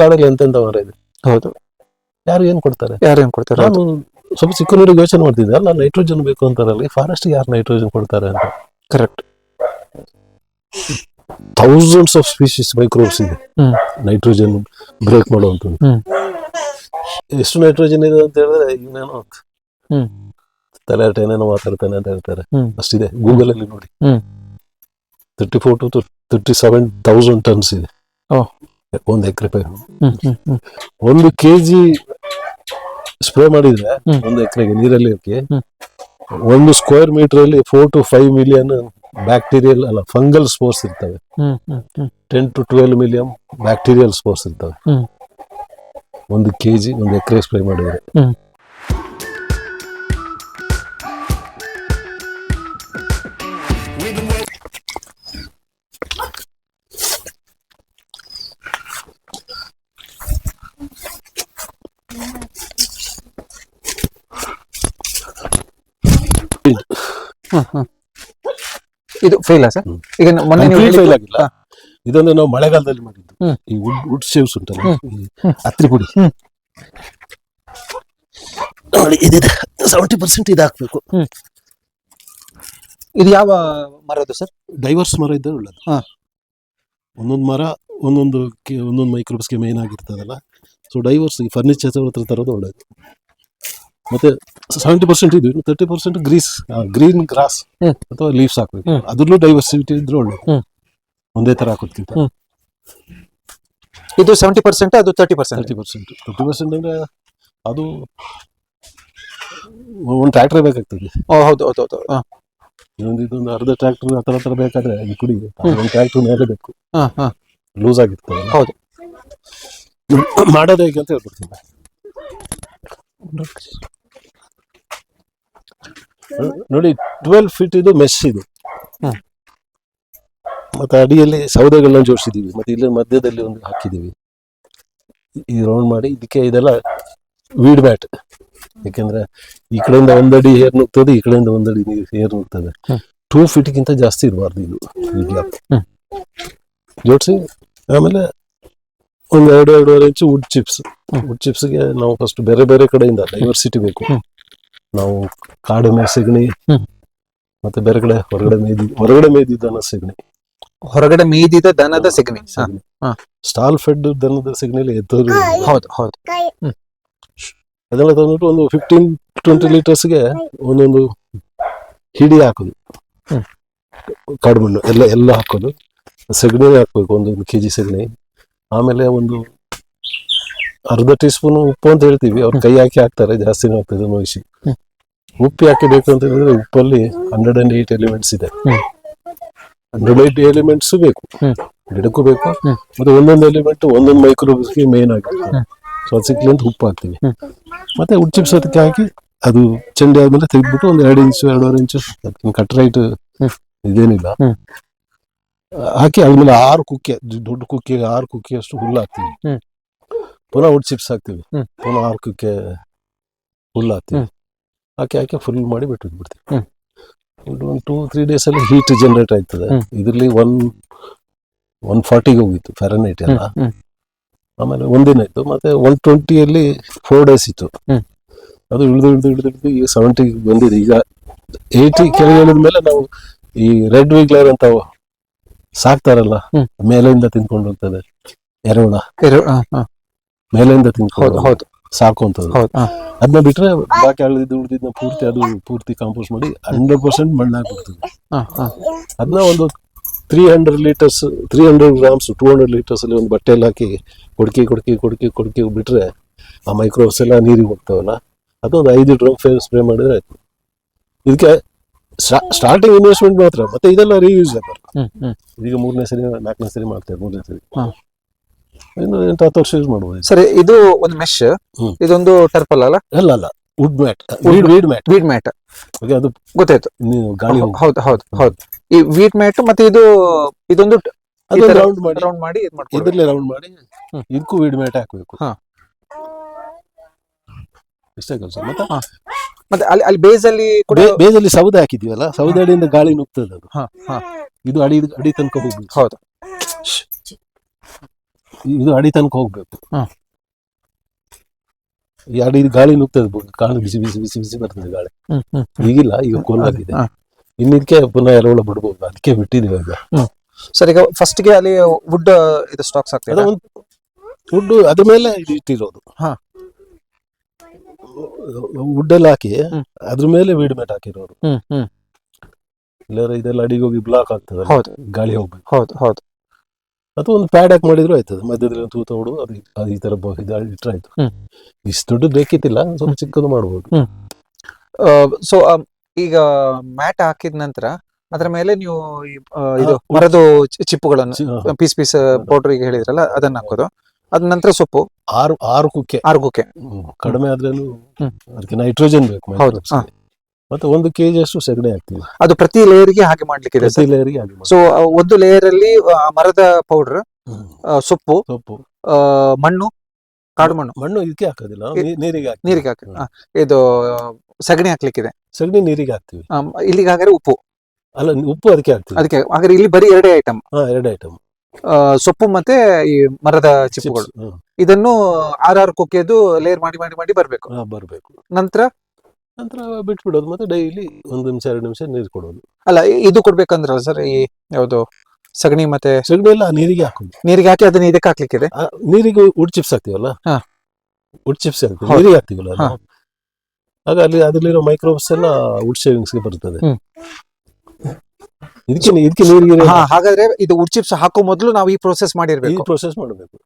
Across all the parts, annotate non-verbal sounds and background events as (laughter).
ಕಾಡಲ್ಲಿ ಎಂತೆಂತ ಮರ ಇದೆ? ಹೌದು. ಯಾರು ಏನ್ ಕೊಡ್ತಾರೆ? ಯಾರೇನ್ ಕೊಡ್ತಾರೆ? ನಾನು ಸ್ವಲ್ಪ ಚಿಕ್ಕನೂರಿಗೆ ಯೋಚನೆ ಮಾಡ್ತಿದ್ದೆ. ಅಲ್ಲ ನೈಟ್ರೋಜನ್ ಬೇಕು ಅಂತಾರಲ್ಲಿ ಫಾರೆಸ್ಟ್ ಯಾರು ನೈಟ್ರೋಜನ್ ಕೊಡ್ತಾರೆ ಅಂತ. Correct thousands of species microbes ಇದೆ. ನೈಟ್ರೋಜನ್ ಬ್ರೇಕ್ ಮಾಡುವಂತ ಎಷ್ಟು ನೈಟ್ರೋಜನ್ ಇದೆ ಅಂತ ಹೇಳಿದ್ರೆ ಇನ್ನೇನೋ ತಲೆ ಏನೇನೋ ಮಾತಾಡ್ತಾನೆ ಅಂತ ಹೇಳ್ತಾರೆ. ಅಷ್ಟಿದೆ. ಗೂಗಲ್ ಅಲ್ಲಿ ನೋಡಿ. Thirty four to thirty seven thousand tons ಇದೆ. ಒಂದು ಎಕರೆ ಒಂದು ಕೆಜಿ ಸ್ಪ್ರೇ ಮಾಡಿದ್ರೆ ಒಂದು ಎಕರೆಗೆ ನೀರಲ್ಲಿ ಒಂದು ಸ್ಕ್ವೇರ್ ಮೀಟರ್ ಅಲ್ಲಿ four to five million bacterial ಅಲ್ಲ ಫಂಗಲ್ ಸ್ಪೋರ್ಸ್ ಇರ್ತವೆ. Ten to twelve million bacterial spores ಇರ್ತವೆ. ಒಂದು ಕೆಜಿ ಒಂದು ಎಕರೆ ಸ್ಪ್ರೇ ಮಾಡಿದ್ರೆ. (laughs) ಇದು ಫೇಲ್ ಸರ್? ಈಗ ಮೊನ್ನೆ ನೀವು Complete fail ಹೇಳಿದ್ದು- ಆಗಿಲ್ಲ. ಇದೊಂದು ನಾವು ಮಳೆಗಾಲದಲ್ಲಿ ಮಾಡಿದ್ದು. ಹ್ಮ್. ಈ ವುಡ್ ವುಡ್ ಸೇವ್ಸ್ ಉಂಟಲ್ಲ. ಈ ಹತ್ರಿ ಪುಡಿ ಹ್ಮ್. ನೋಡಿ ಇದಿದೆ. ಸೆವೆಂಟಿ ಪರ್ಸೆಂಟ್ ಇದು ಹಾಕ್ಬೇಕು ಇದು ಯಾವ ಮರದ್ದು ಸರ್? ಡೈವರ್ಸ್ ಮರ ಇದ್ದರೆ ಒಳ್ಳೇದು. ಹಾ. ಒಂದೊಂದು ಮರ ಒಂದೊಂದು ಕೆ- ಒಂದೊಂದು ಮೈಕ್ರೋಬ್ಸ್ಗೆ ಮೇನ್ ಆಗಿರ್ತದಲ್ಲ. ಸೊ ಡೈವರ್ಸ್ ಈ ಫರ್ನಿಚರ್ ಹತ್ರ ತರೋದು ಒಳ್ಳೇದು. ಮತ್ತೆ ಸೆವೆಂಟಿ ಪರ್ಸೆಂಟ್ ಇದು thirty percent grease green grass hmm. ಅಥವಾ ಲೀವ್ಸ್ ಹಾಕ್ಬೇಕು. ಹ್ಮ್. ಅದ್ರಲ್ಲೂ ಡೈವರ್ಸಿಟಿ ಇದ್ರೆ ಒಳ್ಳೆ ಹ್ಮ್. ಒಂದೇ ತರ ಹಾಕೋದ್ಕಿಂತ. ಹ್ಮ್. ಇದು ಸೆವೆಂಟಿ ಪರ್ಸೆಂಟ್ ಅದು thirty percent thirty percent thirty percent ಅಂದ್ರೆ ಅದು ಒಂದು ಟ್ರ್ಯಾಕ್ಟರ್ ಬೇಕಾಗ್ತದೆ. ಹೌದು ಹೌದು ಹೌದು. ಹಾ. ಇನ್ನೊಂದು ಇದೊಂದು ಅರ್ಧ ಟ್ರ್ಯಾಕ್ಟರ್ ಆ ಥರ ಥರ ಬೇಕಾದ್ರೆ ಈ ಕುಡಿ. ಒಂದು ಟ್ರ್ಯಾಕ್ಟರ್ ಮೇಲೆ ಬೇಕು. ಹಾ ಹಾ. ಲೂಸ್ ಆಗಿರ್ತದೆ. ಹೌದು. ಮಾಡೋದು ಹೇಗೆ ಅಂತ ಹೇಳ್ಕೊಡ್ತೀನಿ ನೋಡಿ ಟ್ವೆಲ್ ಫೀಟ್ ಇದು ಮೆಸ್ ಇದು. ಮತ್ತೆ ಅಡಿಯಲ್ಲಿ ಸೌದೆಗಳನ್ನ ಜೋಡಿಸಿದೀವಿ. ಮತ್ತೆ ಇಲ್ಲಿ ಮಧ್ಯದಲ್ಲಿ ಒಂದು ಹಾಕಿದೀವಿ. ಈ ರೌಂಡ್ ಮಾಡಿ ಇದಕ್ಕೆ ಇದೆಲ್ಲ ವೀಡ್ ಬ್ಯಾಟ್ ಯಾಕೆಂದ್ರೆ ಈ ಕಡೆಯಿಂದ ಒಂದಡಿ ಏರ್ ನುಗ್ತದೆ ಈ ಕಡೆಯಿಂದ ಒಂದಡಿ ಹೇರ್ ನುಗ್ತದೆ. ಟೂ ಟೂ ಫೀಟ್ಗಿಂತ ಜಾಸ್ತಿ ಇರಬಾರ್ದು ಇದು. ಈ ಗ್ಯಾಪ್ ಜೋಡಿಸಿ. ಆಮೇಲೆ ಒಂದು ಎರಡು ಎರಡೂವರೆ ಇಂಚು ವುಡ್ ಚಿಪ್ಸ್. ವುಡ್ ಚಿಪ್ಸ್ಗೆ ನಾವು ಫಸ್ಟ್ ಬೇರೆ ಬೇರೆ ಕಡೆಯಿಂದ ಡೈವರ್ಸಿಟಿ ಬೇಕು. ನಾವು ಕಾಡು ಮೇ ಸೆಗಣಿ. ಮತ್ತೆ ಬೇರೆ ಕಡೆ ಹೊರಗಡೆ ಮೇಯ್ದಿ ಹೊರಗಡೆ ಮೇಯ್ದಿದ್ದನ್ನ ಸೆಗಣಿ. ಹೊರಗಡೆ ಮೇದಿದ ದನದ ಸೆಗಣಿ. ಸ್ಟಾಲ್ ಫೆಡ್ ದನದ ಸೆಗಣಿಲಿ ಎದ್ದು ಹೌದು ಹೌದು. ಅದೆಲ್ಲ ತಂದ್ಬಿಟ್ಟು ಒಂದು ಫಿಫ್ಟೀನ್ ಟ್ವೆಂಟಿ ಲೀಟರ್ಸ್ಗೆ ಒಂದೊಂದು ಹಿಡಿ ಹಾಕೋದು. ಕಾಡು ಮಣ್ಣು ಎಲ್ಲ ಎಲ್ಲ ಹಾಕೋದು. ಸೆಗಣಿನೇ ಹಾಕ್ಬೇಕು ಒಂದೊಂದು ಕೆ ಜಿ ಸೆಗಣಿ. ಆಮೇಲೆ ಒಂದು ಅರ್ಧ ಟೀ ಸ್ಪೂನ್ ಉಪ್ಪು ಅಂತ ಹೇಳ್ತೀವಿ. ಅವ್ರು ಕೈ ಹಾಕಿ ಹಾಕ್ತಾರೆ ಜಾಸ್ತಿ ಆಗ್ತದೆ ನೋಯಿಸಿ. ಉಪ್ಪು ಯಾಕೆ ಬೇಕು ಅಂತ ಹೇಳಿದ್ರೆ ಉಪ್ಪಲ್ಲಿ ಹಂಡ್ರೆಡ್ ಅಂಡ್ ಏಟ್ ಎಲಿಮೆಂಟ್ಸ್ ಇದೆ. ಹಂಡ್ರೆಡ್ ಏಟ್ ಎಲಿಮೆಂಟ್ಸ್ ಬೇಕು. ಗಿಡಕ್ಕೂ ಬೇಕು. ಮತ್ತೆ ಒಂದೊಂದು ಎಲಿಮೆಂಟ್ ಒಂದೊಂದು ಮೈಕ್ರೋಬ್ಸ್ಗೆ ಮೇನ್ ಆಗಿರ್ತದೆ ಹ್ಮ್. ಸೊ ಅದು ಸಿಕ್ಲಿ ಅಂತ ಉಪ್ಪು ಹಾಕ್ತೀವಿ. ಮತ್ತೆ ಉಡ್ ಚಿಪ್ಸ್ ಅದಕ್ಕೆ ಹಾಕಿ ಅದು ಚೆಂಡೆ ಆದ್ಮೇಲೆ ತೆಗೆದ್ಬಿಟ್ಟು ಒಂದು ಎರಡು ಇಂಚು ಎರಡೂವರೆ ಇಂಚು ಕಟ್ ರೈಟ್ ಇದೇನಿಲ್ಲ. ಹಾಕಿ ಆಮೇಲೆ ಆರು ಕುಕ್ಕೆ ದೊಡ್ಡ ಕುಕ್ಕೆ ಆರು ಕುಕ್ಕೆ ಅಷ್ಟು ಹುಲ್ಲು ಹಾಕ್ತೀವಿ ಹ್ಮ್. ಪುನಃ ಹುಡ್ ಚಿಪ್ಸ್ ಹಾಕ್ತೀವಿ ಹ್ಮ್. ಪುನಃ ಆರು ಕುಕ್ಕೆ ಹುಲ್ಲು ಹಾಕ್ತೀವಿ ಹ್ಮ್. ಹಾಕಿ ಹಾಕಿ ಫುಲ್ ಮಾಡಿ ಬಿಟ್ಟು ಬಿಡ್ತೀವಿ ಹ್ಮ್. ಒಂದು ಟೂ ತ್ರೀ ಡೇಸ್ ಅಲ್ಲಿ ಹೀಟ್ ಜನರೇಟ್ ಆಯ್ತದೆ ಹ್ಮ್. ಇದರಲ್ಲಿ ಒನ್ ಒನ್ ಫಾರ್ಟಿಗೆ ಹೋಗಿತ್ತು ಫ್ಯಾರನೈಟ್ ಎಲ್ಲ ಹ್ಮ್. ಆಮೇಲೆ ಒಂದಿನ ಇತ್ತು ಮತ್ತೆ ಒನ್ ಟ್ವೆಂಟಿಯಲ್ಲಿ ಫೋರ್ ಡೇಸ್ ಇತ್ತು ಹ್ಮ್. ಅದು ಇಳಿದು ಇಳಿದು ಇಳಿದು ಇಳಿದು ಈಗ ಸೆವೆಂಟಿಗೆ ಬಂದಿದೆ ಈಗ ಏಯ್ಟಿ ಕೆಳಗೆ ಇಳಿದ ಮೇಲೆ ನಾವು ಈ ರೆಡ್ ವಿಗ್ಲರ್ ಅಂತ ಸಾಕ್ತಾರಲ್ಲ. ಮೇಲೆಯಿಂದ ತಿನ್ಕೊಂಡು ಹೋಗ್ತದೆ ಎರೆಹುಳ. ಮೇಲೆಯಿಂದ ಹೌದು ತಿನ್ಕೊಂಡು ಹೌದು ಸಾಕುವಂಥದ್ದು. ಅದನ್ನ ಬಿಟ್ರೆ ಬಾಕಿ ಅಳಿದು ಉಳಿದಿದ್ದ ಪೂರ್ತಿ ಅದು ಪೂರ್ತಿ ಕಾಂಪೋಸ್ಟ್ ಮಾಡಿ ಹಂಡ್ರೆಡ್ ಪರ್ಸೆಂಟ್ ಮಣ್ಣಾಗ್ಬಿಡ್ತದೆ. ಅದನ್ನ ಒಂದು three hundred litres three hundred grams two hundred litres ಅಲ್ಲಿ ಒಂದು ಬಟ್ಟೆಯಲ್ಲಿ ಹಾಕಿ ಕೊಡ್ಕಿ ಕೊಡ್ಕಿ ಕೊಡ್ಕಿ ಕೊಡ್ಕಿ ಬಿಟ್ರೆ ಆ ಮೈಕ್ರೋಬ್ಸ್ ಎಲ್ಲ ನೀರಿಗೆ ಹೋಗ್ತಾವಲ್ಲ ಅದೊಂದು ಐದು ಡ್ರಮ್ ಸ್ಪ್ರೇ ಮಾಡಿದ್ರೆ ಆಯ್ತು ಇದಕ್ಕೆ ಸ್ಟಾರ್ಟಿಂಗ್ ಇನ್ವೆಸ್ಟ್ಮೆಂಟ್ ಮಾತ್ರ ಮತ್ತೆ ಇದೆಲ್ಲ ರೀಯೂಸ್ ಆಗ್ತಾರೆ ಹ್ಮ್. ಈಗ ಮೂರನೇ ಸರಿ ನಾಲ್ಕನೇ ಸರಿ ಮಾಡ್ತೇವೆ ಮೂರನೇ ಸರಿ. ಹಾ. ಇನ್ನು ಎಂಟು ಹತ್ತು ವರ್ಷ ಯೂಸ್ ಮಾಡ್ಬೋದು ಸರಿ ಇದು ಒಂದು ಮೆಶ್ ಹ್ಮ್. ಇದೊಂದು ಟರ್ಪಲ್ ಅಲ್ಲ? ಅಲ್ಲ ಅಲ್ಲ wood mat weed weed mat weed mat ಅದು ಗೊತ್ತಾಯ್ತು. ನೀವು ಗಾಳಿ ಹೋಗಿ ಹೌದು ಹೌದು ಹೌದು. ಈ ವೀಟ್ ಮ್ಯಾಟ್ ಮತ್ತೆ ಇದು ಇದೊಂದು ಅದು ರೌಂಡ್ ಮಾಡಿ. ರೌಂಡ್ ಮಾಡಿ ಇದು ಮಾಡ್ಕೊಳ್ಳಿ ಇದ್ರಲ್ಲೇ ರೌಂಡ್ ಮಾಡಿ ಹ್ಮ್. ಇದಕ್ಕೂ ವೀಡ್ ಮ್ಯಾಟ್ ಹಾಕ್ಬೇಕು. ಹಾ. ಇಷ್ಟೇ ಕೆಲಸ ಮತ್ತೆ? ಮತ್ತೆ ಅಲ್ಲಿ ಅಲ್ಲಿ ಬೇಸಲ್ಲಿ ಅಲ್ಲಿ ಕೂಡ ಬೇ- ಬೇಜಲ್ಲಿ ಸೌದೆ ಹಾಕಿದೀವಲ್ಲ ಸೌದೆ ಅಡಿಯಿಂದ ಗಾಳಿ ನುಗ್ತದೆ ಅದು. ಹಾ, ಹಾ. ಇದು ಅಡಿ ಅಡಿ ತನಕ ಹೋಗ್ಬೇಕು. ಹೌದು. ಇದು ಅಡಿ ತನಕ ಹೋಗ್ಬೇಕು. ಹಾ. ಈ ಅಡಿ ಗಾಳಿ ನುಗ್ತದೆ ಬು- ಕಾಲು ಬಿಸಿ ಬಿಸಿ ಬಿಸಿ ಬಿಸಿ ಬರ್ತದೆ ಗಾಳಿ. ಹ್ಮ್ ಹ್ಮ್ ಈಗಿಲ್ಲ ಈಗ ಕೋಲಾಗಿದೆ ಹಾ. ಇನ್ನಿದ್ಕೆ ಪುನಃ ಎರೆಹುಳ ಬಿಡ್ಬೋದು. ಅದಕ್ಕೆ ಬಿಟ್ಟಿದೀವಿ ಈಗ. ಸರ್ ಈಗ ಫಸ್ಟ್ಗೆ ಅಲ್ಲಿ ವುಡ್ ಇದು ಸ್ಟಾಕ್ಸ್ ಅದು ಆಗ್ತದೆ ಒಂದು ವುಡ್ ಅದ್ರ ಮೇಲೆ ಇದು ಇಟ್ಟಿರೋದು. ಹಾ. ವುಡ್ ಎಲ್ಲ ಹಾಕಿ. ಅದ್ರ ಮೇಲೆ ವೀಡ್ ಮೆಟ್ ಹಾಕಿರೋರು. ಹ್ಮ್ ಹ್ಮ್. ಇಲ್ಲಾದ್ರೆ ಇದೆಲ್ಲ ಅಡಿಗೆ ಹೋಗಿ ಬ್ಲಾಕ್ ಆಗ್ತದೆ ಹೌದು. ಗಾಳಿ ಹೋಗ್ಬೇಕು. ಹೌದು ಹೌದು. ಅಥವಾ ಒಂದು ಪ್ಯಾಡ್ ಹಾಕಿ ಮಾಡಿದ್ರು ಆಯ್ತದೆ ಮಧ್ಯದಲ್ಲಿ ತೂತ ಹೊಡು ಅದು ಅದು ಈ ತರ ಬ- ಇದು ಇಟ್ರೆ ಆಯ್ತು. ಹ್ಮ್. ಇಷ್ಟು ದೊಡ್ಡ ಬೇಕಿತ್ತಿಲ್ಲ ಸ್ವಲ್ಪ ಚಿಕ್ಕದು ಮಾಡ್ಬೋದು. ಸೊ ಈಗ ಮ್ಯಾಟ್ ಹಾಕಿದ ನಂತರ ಅದರ ಮೇಲೆ ನೀವು ಈ, ಆ, ಇದು ಮರದ ಚಿಪ್ಪುಗಳನ್ನು ಚಿ- ಪೀಸ್ ಪೀಸ್ ಪೌಡರ್ ಈಗ ಹೇಳಿದ್ರಲ್ಲ ಅದನ್ನ ಹಾಕೋದು. ಅದ ನಂತರ ಸೊಪ್ಪು. ಆರು ಆರು ಕುಕ್ಕೆ. ಆರ್ಗುಕ್ಕೆ ಹ್ಮ್. ಕಡಿಮೆ ಆದ್ರೂ ಹ್ಮ್. ಅದಕ್ಕೆ ನೈಟ್ರೋಜನ್ ಬೇಕು ಹೌದು, microbes ಗೆ. ಮತ್ತೆ ಒಂದು ಕೆಜಿ ಅಷ್ಟು ಸಗಣಿ ಹಾಕ್ತೀವಿ. ಅದು ಪ್ರತಿ ಲೇಯರ್ಗೆ ಹಾಗೆ ಮಾಡ್ಲಿಕ್ಕಿದೆ ಪ್ರತಿ ಲೇಯರ್ಗೆ ಹಾಗೆ. ಸೊ ಒಂದು ಲೇಯರ್ ಅಲ್ಲಿ ಆ, ಮರದ ಪೌಡರ್ ಹ್ಮ್. ಸೊಪ್ಪು ಸೊಪ್ಪು. ಆ, ಮಣ್ಣು ಕಾಡು ಮಣ್ಣು. ಮಣ್ಣು ಇದಕ್ಕೆ ಹಾಕೋದಿಲ್ಲ. ನಾವು ನೀ- ನೀರಿಗೆ ಹಾಕ್ತೀವಿ. ನೀರಿಗೆ ಹಾಕಿ ಆ, ಇದು ಆ, ಸಗಣಿ ಹಾಕ್ಲಿಕ್ಕಿದೆ. ಸಗಣಿ ನೀರಿಗೆ ಹಾಕ್ತಿವಿ. ಆ, ಇಲ್ಲಿಗೆ ಹಾಗಾದ್ರೆ ಉಪ್ಪು. ಅಲ್ಲ ಉಪ್ಪು ಅದಕ್ಕೆ ಹಾಕ್ತಿವಿ. ಅದಕ್ಕೆ ಹಾಗಾದ್ರೆ ಇಲ್ಲಿ ಬರೀ ಎರಡೇ ಐಟಮ್ ಹಾ ಎರಡೇ ಐಟಮ್ ಸೊಪ್ಪು ಮತ್ತೆ ಈ ಮರದ ಚಿಪ್ಪುಗಳು. ಇದನ್ನು ಆರ್ ಆರ್ ಕೊಕ್ಕೆದು ಲೇಯರ್ ಮಾಡಿ ಮಾಡಿ ಮಾಡಿ ಬರ್ಬೇಕು. ಬರಬೇಕು. ನಂತರ? ನಂತರ ಬಿಟ್ಬಿಡೋದು ಮತ್ತೆ ಡೈಲಿ ಒಂದು ನಿಮಿಷ ಎರಡು ನಿಮಿಷ ನೀರು ಕೊಡೋದು. ಅಲ್ಲ ಇದು ಕೊಡ್ಬೇಕಂದ್ರಲ್ಲ ಸರ್ ಈ ಯಾವುದು ಸಗಣಿ ಮತ್ತೆ ಸಗಣಿ ಎಲ್ಲ ನೀರಿಗೆ ಹಾಕೋದು. ನೀರಿಗೆ ಹಾಕಿ ಅದನ್ನ ಇದಕ್ಕೆ ಹಾಕ್ಲಿಕ್ಕಿದೆ? ಇದೆ ನೀರಿಗೆ ಉಡ್ ಚಿಪ್ಸ್ ಹಾಕ್ತೀವಲ್ಲ. ಉಡ್ ಚಿಪ್ಸ್ ಹಾಕ್ತೀವಿ. ನೀರಿಗೆ ಹಾಕ್ತೀವಲ್ಲ. ಆಗ ಅಲ್ಲಿ ಅದ್ರಲ್ಲಿರೋ ಮೈಕ್ರೋಬ್ಸ್ ಎಲ್ಲ ಉಡ್ ಶೇವಿಂಗ್ಸ್ಗೆ ಬರ್ತದೆ. ಇದಕ್ಕೆ ಇದಕ್ಕೆ ನೀರಿಗೆ ಹಾ ಹಾಗಾದ್ರೆ ಇದು ಉರ್ಚಿಪ್ಸ್ ಹಾಕೋ ಮೊದಲು ನಾವು ಈ ಪ್ರೋಸೆಸ್ ಈ ಮಾಡಿರ್ಬೇಕು. ಪ್ರೊಸೆಸ್ ಮಾಡಬೇಕು.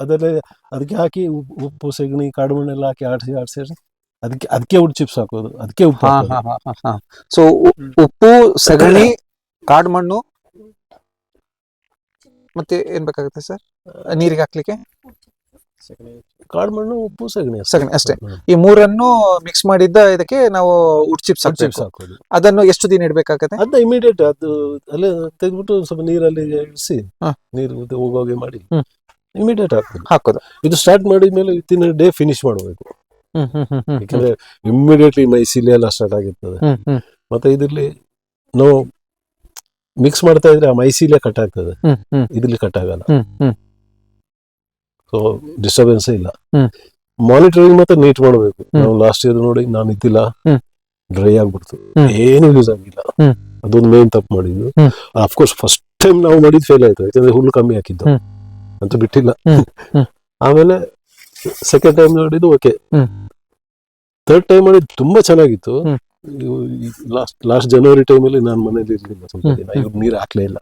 ಅದರಲ್ಲಿ ಅದಕ್ಕೆ ಹಾಕಿ ಉಪ್ಪು- ಸೆಗಣಿ ಸಗಣಿ ಕಾಡು ಮಣ್ಣೆಲ್ಲ ಹಾಕಿ ಆಡಿಸಿ ಆಡಿಸಿ ಅದಕ್ಕೆ ಅದಕ್ಕೆ ಉಡ್ ಚಿಪ್ಸ್ ಹಾಕೋದು. ಅದಕ್ಕೆ ಉಪ್ಪು ಹಾ ಹಾಕೋದು. ಹಾ ಹಾ ಹಾ ಸೊ ಉಪ್ಪು ಸಗಣಿ ಕಾಡು ಮಣ್ಣು ಮತ್ತೆ ಏನ್ ಬೇಕಾಗುತ್ತೆ ಸರ್? ನೀರಿಗೆ ಹಾಕ್ಲಿಕ್ಕೆ? ಕಾಡು ಮಣ್ಣು ಉಪ್ಪು ಸಗಣಿ. ಸಗಣಿ ಅಷ್ಟೇ. ಈ ಮೂರನ್ನು ಮಿಕ್ಸ್ ಮಾಡಿದ್ದ ಇದಕ್ಕೆ ನಾವು ಉಡ್ ಚಿಪ್ಸ್ ಚಿಪ್ಸ್ ಹಾಕೋದು ಅದನ್ನು ಎಷ್ಟು ದಿನ ಇಡಬೇಕಾಗತ್ತೆ? ಅದನ್ನ ಇಮಿಡಿಯೇಟ್ ಅದು ಅಲ್ಲೇ ತೆಗೆದ್ಬಿಟ್ಟು ಸ್ವಲ್ಪ ನೀರಲ್ಲಿ ಇಳಿಸಿ. ನೀರು ಹೋಗೋಗೆ ಮಾಡಿ ಇಮಿಡಿಯೇಟ್ ಹಾಕೋದು ಹಾಕೋದು. ಇದು ಸ್ಟಾರ್ಟ್ ಮಾಡಿದ್ಮೇಲೆ ವಿತಿನ್ ಡೇ ಫಿನಿಶ್ ಮಾಡಬೇಕು. ಯಾಕಂದ್ರೆ ಇಮಿಡಿಯೇಟ್ಲಿ ಮೈಸಿಲಿ ಎಲ್ಲ ಸ್ಟಾರ್ಟ್ ಆಗಿರ್ತದೆ. ಮತ್ತೆ ಇದರಲ್ಲಿ ನಾವು ಮಿಕ್ಸ್ ಮಾಡ್ತಾ ಇದ್ರೆ ಆ ಮೈಸೀಲೆ ಕಟ್ ಆಗ್ತದೆ. ಇದ್ರಲ್ಲಿ ಕಟ್ ಆಗಲ್ಲ. ಸೊ ಡಿಸ್ಟರ್ಬೆನ್ಸ್ ಇಲ್ಲ. ಮಾನಿಟರಿಂಗ್ ಮತ್ತೆ ನೀಟ್ ಮಾಡಬೇಕು. ನಾವು ಲಾಸ್ಟ್ ಇಯರ್ ನೋಡಿ ನಾನು ಇದ್ದಿಲ್ಲ. ಡ್ರೈ ಆಗ್ಬಿಡ್ತು. ಏನು ಯೂಸ್ ಆಗಿಲ್ಲ. ಅದೊಂದು ಮೇನ್ ತಪ್ಪು ಮಾಡಿದ್ದು. ಆಫ್ ಅಫ್ಕೋರ್ಸ್ ಫಸ್ಟ್ ಟೈಮ್ ನಾವು ಮಾಡಿದ್ ಫೇಲ್ ಆಯ್ತು. ಯಾಕಂದ್ರೆ ಹುಲ್ಲು ಕಮ್ಮಿ ಹಾಕಿದ್ದು. ಅಂತ ಬಿಟ್ಟಿಲ್ಲ. ಆಮೇಲೆ ಸೆಕೆಂಡ್ ಟೈಮ್ ನೋಡಿದ್ದು ಓಕೆ. ಥರ್ಡ್ ಟೈಮ್ ಮಾಡಿದ್ದು ತುಂಬಾ ಚೆನ್ನಾಗಿತ್ತು. ಲಾಸ್ಟ್ ಲಾಸ್ಟ್ ಜನವರಿ ಟೈಮಲ್ಲಿ ನಾನು ಮನೇಲಿ ಇರ್ಲಿಲ್ಲ. ಸ್ವಲ್ಪ ದಿನ. ಇವ್ರು ನೀರು ಹಾಕ್ಲೇ ಇಲ್ಲ.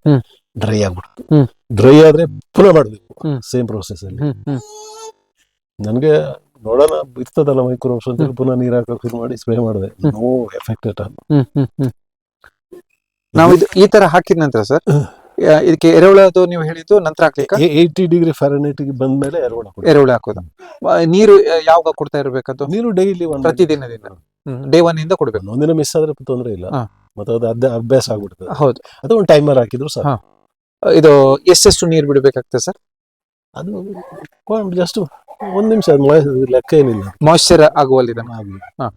ಡ್ರೈ ಆಗ್ಬಿಡ್ತು. ಹ್ಮ್. ಡ್ರೈ ಆದ್ರೆ ಪುನಃ ಮಾಡ್ಬೇಕು. ಹ್ಮ್. ಸೇಮ್ ಪ್ರೋಸೆಸ್ ಅಲ್ಲಿ. ಹ್ಮ್ ಹ್ಮ್. ನನಗೆ ನೋಡೋಣ ಇರ್ತದಲ್ಲ ಮೈಕ್ರೋಬ್ಸ್ ಅಂತ ಹೇಳಿ ಪುನಃ ನೀರ್ ಹಾಕಕ್ ಫಿಲ್ ಮಾಡಿ ಸ್ಪ್ರೇ ಮಾಡಿದೆ. No effect at hmm hmm hmm. ನಾವು ಇದು ಈ ತರ ಹಾಕಿದ ನಂತರ ಸರ್ ಇದಕ್ಕೆ ಎರೆಹುಳದು ನೀವು ಹೇಳಿದ್ದು ನಂತರ ಹಾಕ್ಲಿಕ್ಕ? ಏಯ್ಟಿ ಡಿಗ್ರಿ ಫ್ಯಾರನೈಟ್ ಬಂದ್ಮೇಲೆ ಎರೆಹುಳ ಕೊಡಿ ಎರೆಹುಳ ಹಾಕೋದು. ಆ, ನೀರು ಯಾವಾಗ ಕೊಡ್ತಾ ಇರಬೇಕಂತ? ನೀರು ಡೈಲಿ ಒಂದು ಪ್ರತಿದಿನದಿಂದ. ಡೇ ಒನ್ ಇಂದ ಕೊಡ್ಬೇಕು. ಒಂದಿನ ಮಿಸ್ ಆದ್ರೆ ತೊಂದರೆ ಇಲ್ಲ. ಹಾ. ಮತ್ತೆ ಅದು ಅದೇ ಅಭ್ಯಾಸ ಆಗ್ಬಿಡ್ತದೆ. ಹೌದು. ಅದು ಒಂದು ಟೈಮರ್ ಹಾಕಿದ್ರು ಸಾಕು. ಹಾ. ಇದು ಎಷ್ಟೆಷ್ಟು ನೀರು ಬಿಡಬೇಕಾಗ್ತದೆ ಸರ್? ಅದು ಜಸ್ಟ್ ಒಂದು ನಿಮಿಷ ಲೆಕ್ಕ ಏನಿಲ್ಲ. ಮಾಯಿಶ್ಚರ್ ಆಗುವಲ್ಲಿ ಆಗ್ಲಿ ಹಾ.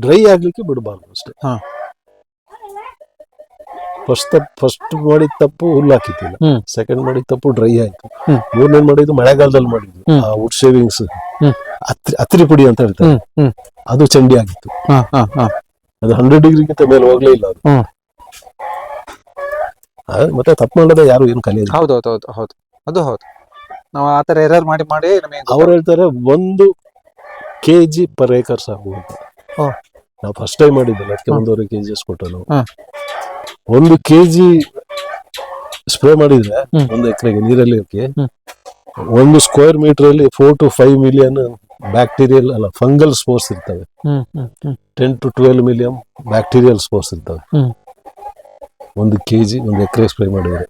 ಡ್ರೈ ಆಗ್ಲಿಕ್ಕೆ ಬಿಡಬಾರ್ದು ಅಷ್ಟೇ. ಹಾ. ಫಸ್ಟ್ ಫಸ್ಟ್ ಮಾಡಿದ ತಪ್ಪು ಹುಲ್ಲು ಹಾಕಿತ್ತಿಲ್ಲ ಸೆಕೆಂಡ್ ಮಾಡಿದ ತಪ್ಪು ಡ್ರೈ ಆಯ್ತು. ಮೂರನೇ ಮಾಡಿದ್ದು ಮಳೆಗಾಲದಲ್ಲಿ ಮಾಡಿದ್ದು. ಆ ವುಡ್ ಶೇವಿಂಗ್ಸ್. ಅತ್ರಿ ಅತ್ರಿ ಪುಡಿ ಅಂತ ಹೇಳ್ತಾರೆ. ಅದು ಚಂಡಿ ಆಗಿತ್ತು. ಹಾ ಹಾ ಹಾ. ಅದು ಹಂಡ್ರೆಡ್ ಡಿಗ್ರಿಗಿಂತ ಮೇಲೆ ಹೋಗ್ಲೇ ಇಲ್ಲ ಅದು. ಮತ್ತೆ ತಪ್ಪು ಮಾಡೋದೇ ಯಾರು ಏನು ಕಲಿಯೋದು ಹೌದು ಹೌದು ಹೌದು ಹೌದು ಅದು ಹೌದು ನಾವು ಆತರ ಎರರ್ ಮಾಡಿ ಮಾಡಿ ನಮಗೆ ಅವ್ರು ಹೇಳ್ತಾರೆ ಒಂದು ಕೆ ಜಿ ಪರ್ ಏಕರ್ ಸಾಕು ಅಂತ. ನಾವು ಫಸ್ಟ್ ಟೈಮ್ ಮಾಡಿದ್ದಲ್ಲ ಅದಕ್ಕೆ. ಒಂದೂವರೆ ಕೆ ಜಿ ಅಷ್ಟು ಕೊಟ್ಟು ಹಾ. ಒಂದು ಕೆ ಜಿ ಸ್ಪ್ರೇ ಮಾಡಿದ್ರೆ ಹ್ಮ್. ಒಂದು ಎಕರೆಗೆ ನೀರಲ್ಲಿ ಹಾಕಿ ಹ್ಮ್. ಒಂದು ಸ್ಕ್ವೇರ್ ಮೀಟರ್ ಅಲ್ಲಿ four to five million bacterial ಅಲ್ಲ ಫಂಗಲ್ ಸ್ಪೋರ್ಸ್ ಇರ್ತವೆ hmm hmm hmm ten to twelve million bacterial spores ಇರ್ತವೆ ಹ್ಮ್. ಒಂದು ಕೆ ಜಿ ಒಂದು ಎಕರೆ ಸ್ಪ್ರೇ ಮಾಡಿದ್ರೆ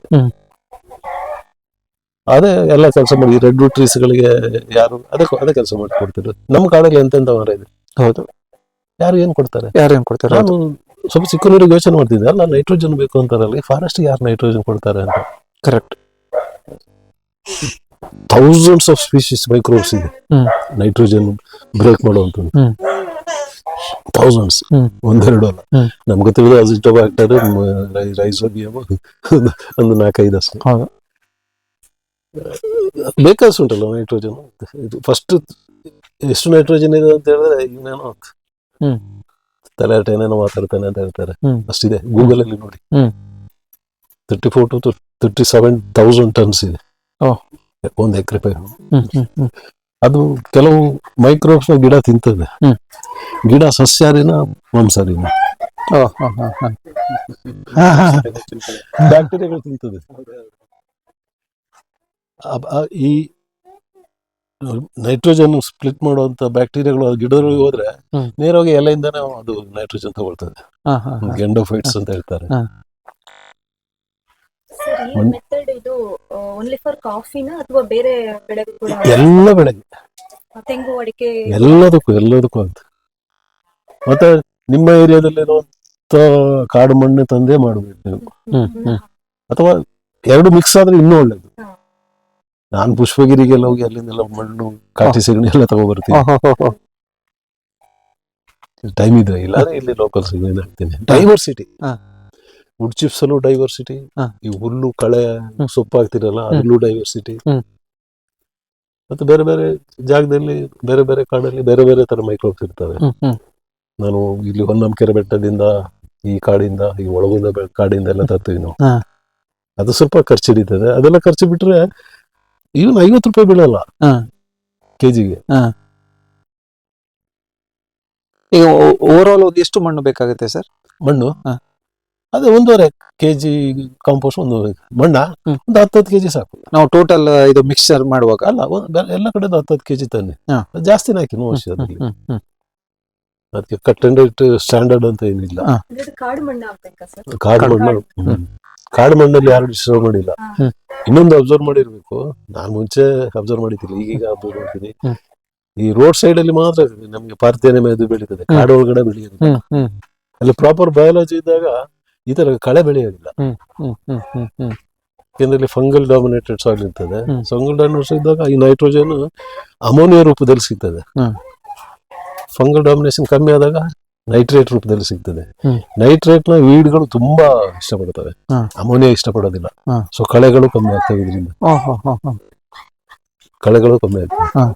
ಅದೇ ಎಲ್ಲ ಕೆಲಸ ಮಾಡಿ ರೆಡ್ ಟ್ರೀಸ್ಗಳಿಗೆ ಯಾರು ಅದಕ್ಕೆ ಅದೇ ಕೆಲಸ ಮಾಡಿ ಕೊಡ್ತಿದ್ರು ನಮ್ಮ ಕಾಡಲ್ಲಿ ಎಂತೆಂತ ಮರ ಇದೆ? ಹೌದು. ಯಾರು ಏನ್ ಕೊಡ್ತಾರೆ? ಯಾರು ಏನು ಕೊಡ್ತಾರೆ? ನಾನು ಸ್ವಲ್ಪ ಚಿಕ್ಕನೂರಿಗೆ ಯೋಚನೆ ಮಾಡ್ತಿದ್ದೆ. ಅಲ್ಲ ನೈಟ್ರೋಜನ್ ಬೇಕು ಅಂತಾರಲ್ಲ ಫಾರೆಸ್ಟ್ ಯಾರು ನೈಟ್ರೋಜನ್ ಕೊಡ್ತಾರೆ ಅಂತ? Correct thousands of species microbes ಇದೆ. ನೈಟ್ರೋಜನ್ ಬ್ರೇಕ್ ಮಾಡುವಂತ ಹ್ಮ್. ಥೌಸಂಡ್ಸ್. ಒಂದೆರಡು ಅಲ್ಲ. ನಮ್ಗೆ ತಿಳಿದು ಅಸಿಟೋಬ್ಯಾಕ್ಟರ್ ರೈಸೋಬಿಯಮ್ ಒಂದು ನಾಲ್ಕೈದು ಅಷ್ಟೇ. ಬೇಕಾದಷ್ಟು ಉಂಟಲ್ಲ ನೈಟ್ರೋಜನ್ ಇದು ಫಸ್ಟ್ ಎಷ್ಟು ನೈಟ್ರೋಜನ್ ಇದೆ ಅಂತ ಹೇಳಿದ್ರೆ ಇವನೇನೋ ತಲೆ ತಲೆಹರಟೆ ಏನೇನೋ ಮಾತಾಡ್ತಾನೆ ಅಂತ ಹೇಳ್ತಾರೆ. ಅಷ್ಟಿದೆ. ಗೂಗಲ್ ಅಲ್ಲಿ ನೋಡಿ. ಹ್ಮ್. Thirty four to thirty seven thousand tons ಇದೆ. ಒಂದು ಎಕರೆ ಪೈರು. ಅದು ಕೆಲವು ಮೈಕ್ರೋಬ್ಸ್ನ ಗಿಡ ತಿಂತದೆ. ಗಿಡ ಸಸ್ಯಾರಿನ ಮಾಂಸಾರಿನ. ಬ್ಯಾಕ್ಟೀರಿಯಾಗಳು ತಿಂತದೆ. ಈ ನೈಟ್ರೋಜನ್ ಸ್ಪ್ಲಿಟ್ ಮಾಡುವಂತ ಬ್ಯಾಕ್ಟೀರಿಯಾಗಳು ಗಿಡಗಳಿಗೆ ಹೋದ್ರೆ ನೇರವಾಗಿ ಎಲೆಯಿಂದಾನೇ ಅದು ನೈಟ್ರೋಜನ್ ತಗೊಳ್ತದೆ. ಹಾ, ಹಾ, ಹಾ. ಗೆಂಡೋಫೈಟ್ಸ್ ಅಂತ ಹೇಳ್ತಾರೆ. ಸರ್ ಮೆಥಡ್ ಇದು ಓನ್ಲಿ ಫಾರ್ ಕಾಫಿನ ಅಥವಾ ಬೇರೆ ಬೆಳೆಗೂ ಕೂಡ ಎಲ್ಲ ಬೆಳೆಗೆ. ಎಲ್ಲದಕ್ಕೂ ಎಲ್ಲದಕ್ಕೂ ಅಂತ. ಮತ್ತೆ ನಿಮ್ಮ ಏರಿಯಾದಲ್ಲಿರುವಂತ ಕಾಡು ಮಣ್ಣು ತಂದೆ ಮಾಡಬೇಕು ನೀವು. ಅಥವಾ ಎರಡು ಮಿಕ್ಸ್ ಆದ್ರೆ ಇನ್ನೂ ಒಳ್ಳೇದು. ನಾನು ಪುಷ್ಪಗಿರಿಗೆಲ್ಲ ಹೋಗಿ ಅಲ್ಲಿಂದೆಲ್ಲ ಮಣ್ಣು ಕಾಟಿ ಸೆಗಣಿ ಎಲ್ಲ ತಗೊಬರ್ತೀನಿ ಹೋ. ಟೈಮ್ ಇದೆ ಇಲ್ಲ ಇಲ್ಲಿ ಲೋಕಲ್ ಹಾಕ್ತೀನಿ ಡೈವರ್ಸಿಟಿ ಹಾ. ವುಡ್ ಚಿಪ್ಸ್ ಅಲ್ಲೂ ಡೈವರ್ಸಿಟಿ ಹಾ. ಈ ಹುಲ್ಲು ಕಳೆ. ಸೊಪ್ಪು ಹಾಕ್ತಿರಲ್ಲ ಅಲ್ಲೂ ಡೈವರ್ಸಿಟಿ ಹ್ಮ್. ಮತ್ತೆ ಬೇರೆ ಬೇರೆ ಜಾಗದಲ್ಲಿ ಬೇರೆ ಬೇರೆ ಕಾಡಲ್ಲಿ ಬೇರೆ ಬೇರೆ ತರ ಮೈಕ್ರೋಬ್ಸ್ ಇರ್ತವೆ. ನಾನು ಇಲ್ಲಿ ಹೊನ್ನಂಕೆರೆ ಬೆಟ್ಟದಿಂದ ಈ ಕಾಡಿಂದ ಈ ಒಳಗುಂದ ಬೆ- ಕಾಡಿಂದ ಎಲ್ಲ ತರ್ತೀವಿ ನಾವು ಹಾ. ಅದು ಸ್ವಲ್ಪ ಖರ್ಚು ಹಿಡಿತದೆ ಅದೆಲ್ಲ ಖರ್ಚು ಬಿಟ್ರೆ ಇವನ್ ಐವತ್ತು ರೂಪಾಯಿ ಬೀಳಲ್ಲ ಹಾ. ಕೆಜಿಗೆ ಈಗ ಓವರ್ ಆಲ್ ಒಂದು ಎಷ್ಟು ಮಣ್ಣು ಬೇಕಾಗುತ್ತೆ ಸರ್ ಮಣ್ಣು ಹಾ. ಅದೇ ಒಂದೂವರೆ ಕೆಜಿ ಕಾಂಪೋಸ್ಟ್ ಒಂದು ಮಣ್ಣ ಹ್ಮ್. ಒಂದು ಹತ್ತತ್ತು ಕೆಜಿ ಸಾಕು ನಾವು ಟೋಟಲ್ ಇದು ಮಿಕ್ಸರ್ ಮಾಡುವಾಗ ಅಲ್ಲ ಒಂದ್ ಬೆ- ಎಲ್ಲ ಕಡೆ ಹತ್ತತ್ತು ಕೆಜಿ ತಾನೆ ಹಾ. ಅದು ಜಾಸ್ತಿನೇ ಹಾಕಿ ನೋಡಿ ಹ್ಮ್, ಹ್ಮ್, ಹ್ಮ್. ಅದಕ್ಕೆ ಕಟ್ ಅಂಡ್ ಇಟ್ ಸ್ಟ್ಯಾಂಡರ್ಡ್ ಅಂತ ಏನಿಲ್ಲ. ಕಾಡು ಮಣ್ಣು ಆಗ್ಬೇಕಾ ಸರ್? ಕಾಡು ಕಾಡು ಮಣ್ಣು. ಕಾಡು. ಮಣ್ಣಲ್ಲಿ ಯಾರು ಡಿಸ್ಟರ್ಬ್ ಮಾಡಿಲ್ಲ. ಇನ್ನೊಂದು ಅಬ್ಸರ್ವ್ ಮಾಡಿರ್ಬೇಕು. ನಾನು ಮುಂಚೆ ಅಬ್ಸರ್ವ್ ಮಾಡಿದ್ದೀನಿ ಈಗೀಗ ಅಬ್ಸರ್ವ್ ಮಾಡ್ತೀನಿ. ಈ ರೋಡ್ ಸೈಡ್ ಅಲ್ಲಿ ಮಾತ್ರ ನಮ್ಗೆ ಪಾರ್ಥೇನೆ ಮೇದು ಬೆಳೀತದೆ. ಕಾಡು ಒಳಗಡೆ ಹ್ಮ್ ಅಲ್ಲಿ ಪ್ರಾಪರ್ ಬಯಾಲಜಿ ಇದ್ದಾಗ ಈ ತರ ಕಳೆ ಬೆಳೆಯೋದಿಲ್ಲ. ಯಾಕೆಂದ್ರೆ ಫಂಗಲ್ ಡಾಮಿನೇಟೆಡ್ ಸಾಯಿಲ್ ಇರ್ತದೆ. ಫಂಗಲ್ ಡಾಮಿನೇಷನ್ ಇದ್ದಾಗ ಈ ನೈಟ್ರೋಜನ್ ಅಮೋನಿಯಾ ರೂಪದಲ್ಲಿ ಸಿಗ್ತದೆ. ಫಂಗಲ್ ಡಾಮಿನೇಷನ್ ಕಮ್ಮಿ ಆದಾಗ ನೈಟ್ರೇಟ್ ರೂಪದಲ್ಲಿ ಸಿಗ್ತದೆ. ನೈಟ್ರೇಟ್ನ ವೀಡ್ಗಳು ತುಂಬಾ ಇಷ್ಟಪಡ್ತವೆ. ಅಮೋನಿಯಾ ಇಷ್ಟಪಡೋದಿಲ್ಲ. ಸೊ ಕಳೆಗಳು ಕಮ್ಮಿ ಆಗ್ತವೆ ಇದರಿಂದ. ಕಳೆಗಳು ಕಮ್ಮಿ ಆಗ್ತವೆ.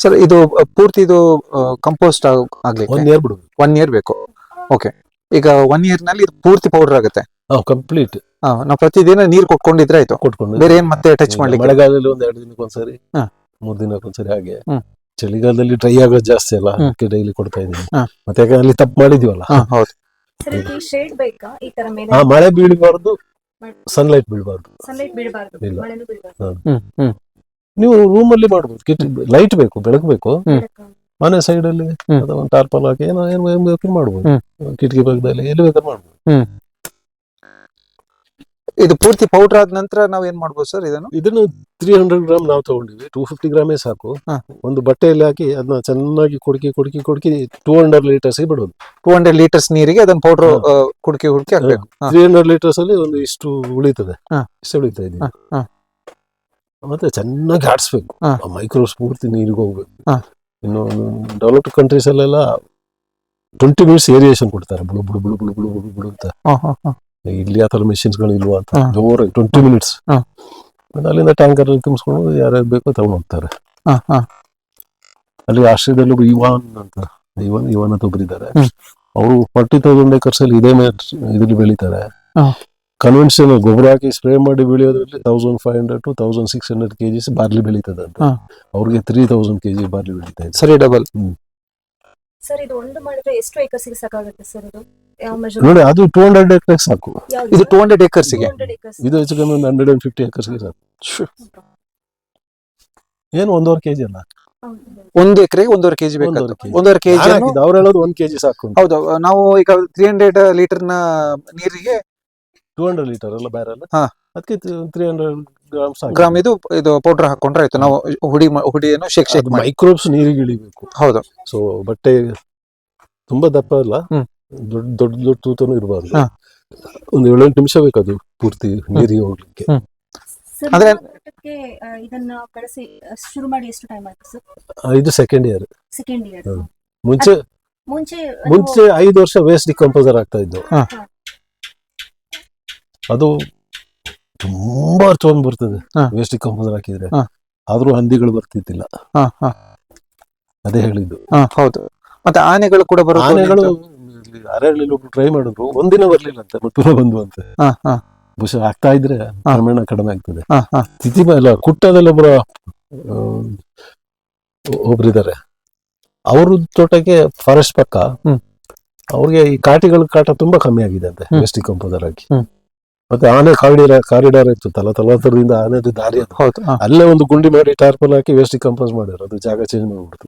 ಸರ್ ಇದು ಅ, ಪೂರ್ತಿ ಇದು ಕಂಪೋಸ್ಟ್ ಆಗ್ಲಿಕ್ಕೆ? ಒನ್ ಇಯರ್ ಬಿಡು ಒನ್ ಇಯರ್ ಬೇಕು. ಓಕೆ ಈಗ ಒನ್ ಇಯರ್ನಲ್ಲಿ ಇದು ಪೂರ್ತಿ ಪೌಡರ್ ಆಗುತ್ತೆ? ಕಂಪ್ಲೀಟ್ ಆ, ನಾವು ಪ್ರತಿದಿನ ನೀರ್ ಕೊಟ್ಕೊಂಡಿದ್ರೆ ಆಯ್ತು. ಕೊಟ್ಕೊಂಡು ಬೇರೆ ಏನ್ ಮತ್ತೆ ಟಚ್ ಮಾಡ್ಲಿಕ್ಕೆ? ಮಳೆಗಾಲದಲ್ಲಿ ಒಂದ್ ಎರಡು ದಿನಕ್ಕೊಂದ್ಸರಿ ಹಾ. ಮೂರ್ ದಿನಕ್ಕೊಂದ್ಸರಿ ಹಾಗೆ. ಹ್ಮ್. ಚಳಿಗಾಲದಲ್ಲಿ ಡ್ರೈ ಆಗೋದು ಜಾಸ್ತಿ ಅಲ್ಲ ಅದಕ್ಕೆ ಡೈಲಿ ಕೊಡ್ತಾ ಇದ್ದೀನಿ. ಹಾ. ಮತ್ತೆ ಯಾಕಂದ್ರೆ ಅಲ್ಲಿ ತಪ್ಪು ಮಾಡಿದೀವಲ್ಲ? ಹಾ. ಹೌದು. ಸರ್ ಇದಕ್ಕೆ ಶೇಡ್ ಬೇಕಾ? ಈ ತರ ಮೇಲೆ? ಆ ಮಳೆ ಬೀಳಬಾರ್ದು ಸನ್ಲೈಟ್ ಬೀಳಬಾರ್ದು. ಸನ್ಲೈಟ್ ಬೀಳಬಾರ್ದು. ಇಲ್ಲ. ಮಳೆನೂ ಬೀಳಬಾರ್ದು. ಹ್ಮ್ ಹ್ಮ್. ನೀವು ರೂಮ್ ಅಲ್ಲಿ ಮಾಡ್ಬೋದು. ಲೈಟ್ ಬೇಕು ಬೆಳಕು ಬೇಕು ಹ್ಮ್. ಮನೆ ಸೈಡ್ ಅಲ್ಲಿ ಹ್ಮ್. ಅಥವಾ ಒಂದು ಟಾರ್ಪಲ್ ಹಾಕಿ ಏನೋ ಏನು ಬೇಕಾದ್ರೂ ಮಾಡ್ಬೋದು. ಹ್ಮ್. ಕಿಟಕಿ ಭಾಗದಲ್ಲಿ ಎಲ್ಲಿ ಬೇಕಾದ್ರೂ ಮಾಡ್ಬೋದು. ಇದು ಪೂರ್ತಿ ಪೌಡರ್ ಆದ ನಂತರ ನಾವು ಏನ್ ಮಾಡ್ಬೋದು ಸರ್ ಇದನ್ನು ಇದನ್ನು ತ್ರೀ ಹಂಡ್ರೆಡ್ ಗ್ರಾಮ್ ನಾವು ತಗೊಂಡಿವಿ ಟೂ ಫಿಫ್ಟಿ ಗ್ರಾಮೇ ಸಾಕು ಹಾ. ಒಂದು ಬಟ್ಟೆಯಲ್ಲಿ ಹಾಕಿ ಅದನ್ನ ಚೆನ್ನಾಗಿ ಕುಡುಕಿ ಕುಡುಕಿ ಕುಡುಕಿ ಟೂ ಹಂಡ್ರೆಡ್ ಲೀಟರ್ಸ್ ಬಿಡೋದು ಟೂ ಹಂಡ್ರೆಡ್ ಲೀಟರ್ಸ್ ನೀರಿಗೆ ಅದನ್ನ ಪೌಡರ್ ಹಾ. ಕುಡ್ಕಿ ಹುಡುಕಿ ಹಾಕ್ಬೇಕು ಹಾ. ತ್ರೀ ಹಂಡ್ರೆಡ್ ಲೀಟರ್ಸ್ ಅಲ್ಲಿ ಒಂದು ಇಷ್ಟು ಉಳಿತದೆ ಹಾ. ಇಷ್ಟು ಉಳಿತಾ ಇದೆ ಹಾ, ಹಾ. ಮತ್ತೆ ಚೆನ್ನಾಗಿ ಆಡಿಸ್ಬೇಕು ಹಾ. ಮೈಕ್ರೋ ಸ್ಫೂರ್ತಿ ನೀರಿಗೆ ಹೋಗ್ಬೇಕು ಹಾ. ಇನ್ನು ಡೆವಲಪ್ಡ್ ಕಂಟ್ರೀಸ್ ಅಲ್ಲೆಲ್ಲ ಟ್ವೆಂಟಿ ಮಿನಿಟ್ಸ್ ಏರಿಯೇಷನ್ ಕೊಡ್ತಾರೆ ಬುಳು ಬುಳು ಬುಳು ಬುಳು ಬುಳು ಬುಳು ಬುಳು ಅಂತ ಹಾ, ಹಾ, ಹಾ. ಇಲ್ಲಿ ಆ ಥರ ಮೆಷಿನ್ಸ್ಗಳು ಇಲ್ವಾ ಅಂತ ಹಾ. ಜೋರಾಗಿ ಟ್ವೆಂಟಿ ಮಿನಿಟ್ಸ್ ಹಾ. ಅಲ್ಲಿಂದ ಟ್ಯಾಂಕರ್ ತುಂಬಿಸ್ಕೊಂಡು ಯಾರ್ಯಾರು ಬೇಕೋ ತಗೊಂಡು ಹೋಗ್ತಾರೆ ಹಾ, ಹಾ. ಅಲ್ಲಿ ಆಸ್ಟ್ರೇಲಿಯಾದಲ್ಲಿ ಒಬ್ಬರು ಇವಾನ್ ಅಂತ ಇವನ್ ಇವಾನ್ ಅಂತ ಒಬ್ಬರಿದ್ದಾರೆ ಹ್ಮ್. ಅವರು ಫಾರ್ಟಿ ತೌಸಂಡ್ ಏಕರ್ಸ್ ಅಲ್ಲಿ ಇದೇ ಇದ್ರಲ್ಲಿ ಬೆಳೀತಾರೆ ಹಾ. ಕನ್ವೆನ್ಷನ್ ಗೊಬ್ಬರ ಹಾಕಿ ಸ್ಪ್ರೇ ಮಾಡಿ ಬೆಳೆಯೋದ್ರಲ್ಲಿ thousand five hundred to thousand six hundred KGs barley ಬೆಳೀತದೆ ಅಂತ ಹಾ. ಅವ್ರಿಗೆ ತ್ರೀ ತೌಸಂಡ್ ಕೆಜಿ ಬಾರ್ಲಿ ಬೆಳೀತಾ ಇದೆ ಸರಿ ಡಬಲ್ ಸರ್ ಇದು ಒಂದು ಮಾಡಿದ್ರೆ ಎಷ್ಟು ಏಕರ್ಸಿಗೆ ಸಾಕಾಗುತ್ತೆ ಸರ್ ಇದು ನೋಡಿ ಅದು ಟೂ ಹಂಡ್ರೆಡ್ ಎಕರ್ಸ್ ಸಾಕು. ಇದು ಟೂ ಹಂಡ್ರೆಡ್ ಏಕರ್ಸ್ಗೆ. ಇದು ಹೆಚ್ಚು ಕಮ್ಮಿ ಒಂದು ಹಂಡ್ರೆಡ್ ಅಂಡ್ ಫಿಫ್ಟಿ ಎಕರ್ಸ್ಗೆ ಸಾಕು. ಏನು ಒಂದೂವರೆ ಕೆಜಿ ಅಲ್ಲ? ಒಂದು ಎಕರೆಗೆ ಒಂದೂವರೆ ಕೆಜಿ ಬೇಕು ಒಂದೂವರೆ ಕೆಜಿ ಅವ್ರು ಹೇಳೋದು ಒಂದ್ ಕೆಜಿ ಸಾಕು ಹೌದು ನಾವು ಈಗ ತ್ರೀ ಹಂಡ್ರೆಡ್ ಲೀಟರ್ನ ನೀರಿಗೆ ಟೂ ಹಂಡ್ರೆಡ್ ಲೀಟರ್ ಅಲ್ಲ ಬ್ಯಾರಲ್ ಹಾ. ಅದಕ್ಕೆ ತ್ರೀ ಹಂಡ್ರೆಡ್ ಗ್ರಾಮ್ ಇದು ಇದು ಪೌಡರ್ ಹಾಕೊಂಡ್ರೆ ಆಯ್ತು. ನಾವು ಹುಡಿ ಹುಡಿಯನ್ನು ಶೇಕ್ ಶೇಕ್ ಮೈಕ್ರೋಬ್ಸ್ ನೀರಿಗೆ ಇಳಿಬೇಕು. ಹೌದು. ಸೊ ಬಟ್ಟೆ ತುಂಬಾ ದಪ್ಪ ಅಲ್ಲ? ಹ್ಮ್. ದೊಡ್ಡ ದೊಡ್ಡ ದೊಡ್ಡ ತೂತನು ಇರಬಾರ್ದು. ಹಾ. ಒಂದು ಏಳೆಂಟು ನಿಮಿಷ ಬೇಕದು ಪೂರ್ತಿ ನೀರಿಗೆ ಹೋಗ್ಲಿಕ್ಕೆ. ಸರ್ ಅಂದ್ರೆ- ಆ, ಇದನ್ನ ಆ, ಶುರು ಮಾಡಿ ಎಷ್ಟು ಟೈಮ್ ಆಯ್ತು ಸರ್? ಇದು ಸೆಕೆಂಡ್ ಇಯರ್ ಸೆಕೆಂಡ್ ಇಯರ್ ಹ್ಮ್. ಮುಂಚೆ ಮುಂಚೆ ಮುಂಚೆ ಐದು ವರ್ಷ ವೇಸ್ಟ್ ಡಿಕಂಪೋಸರ್ ಆಗ್ತಾ ಇದ್ದು. ಹಾ. ಅದು ತುಂಬಾ ಚೋನ್ ಬರ್ತದೆ ಹಾ. ವೇಸ್ಟ್ ಕಂಪೋಸರ್ ಹಾಕಿದ್ರೆ. ಹಾ. ಆದ್ರೂ ಹಂದಿಗಳು ಬರ್ತಿದ್ದಿಲ್ಲ. ಹಾ ಹಾ. ಅದೇ ಹೇಳಿದ್ದು. ಹಾ ಹೌದು. ಮತ್ತೆ ಆನೆಗಳು ಕೂಡ ಬರುತ್ತೆ ಆನೆಗಳು ನಿಂತು- ಅರಣ್ಯಲ್ಲಿ ಒಬ್ರು ಟ್ರೈ ಮಾಡಿದ್ರು. ಒಂದಿನ ಬರ್ಲಿಲ್ಲ ಅಂತ ಮತ್ತೆ ಪುನಃ ಬಂದು ಅಂತ. ಹಾ ಹಾ. ಬಹುಶಃ ಆಗ್ತಾ ಇದ್ರೆ ಕ್ರಮೇಣ ಕಡಿಮೆ ಆಗ್ತದೆ. ಹಾ ಹಾ. ತಿಥಿ ಅಲ್ಲ ಕುಟ್ಟದಲ್ಲಿ ಒಬ್ರು ಒಬ್ರಿದ್ದಾರೆ ಅವ್ರ ತೋಟಕ್ಕೆ ಫಾರೆಸ್ಟ್ ಪಕ್ಕ. ಅವ್ರಿಗೆ ಈ ಕಾಟಿಗಳ ಕಾಟ ತುಂಬಾ ಕಮ್ಮಿ ಆಗಿದೆ ಅಂತೆ. ವೆಸ್ಟಿ ಕಂಪೋಸರ್ ಹಾಕಿ ಮತ್ತೆ ಆನೆ ಕಾರಿಡಾರ್ ಕಾರಿಡಾರ್ ಇತ್ತು ತಲ ತಲಾಂತರದಿಂದ ಆನೆ ದಾರಿ ಅಲ್ಲೇ ಒಂದು ಗುಂಡಿ ಮಾಡಿ ಟಾರ್ಪಲ್ ಹಾಕಿ ವೇಸ್ಟಿ ಕಂಪೋಸ್ ಮಾಡಿದ್ರು ಅದು ಜಾಗ ಚೇಂಜ್ ಮಾಡ್ಬಿಡ್ತು.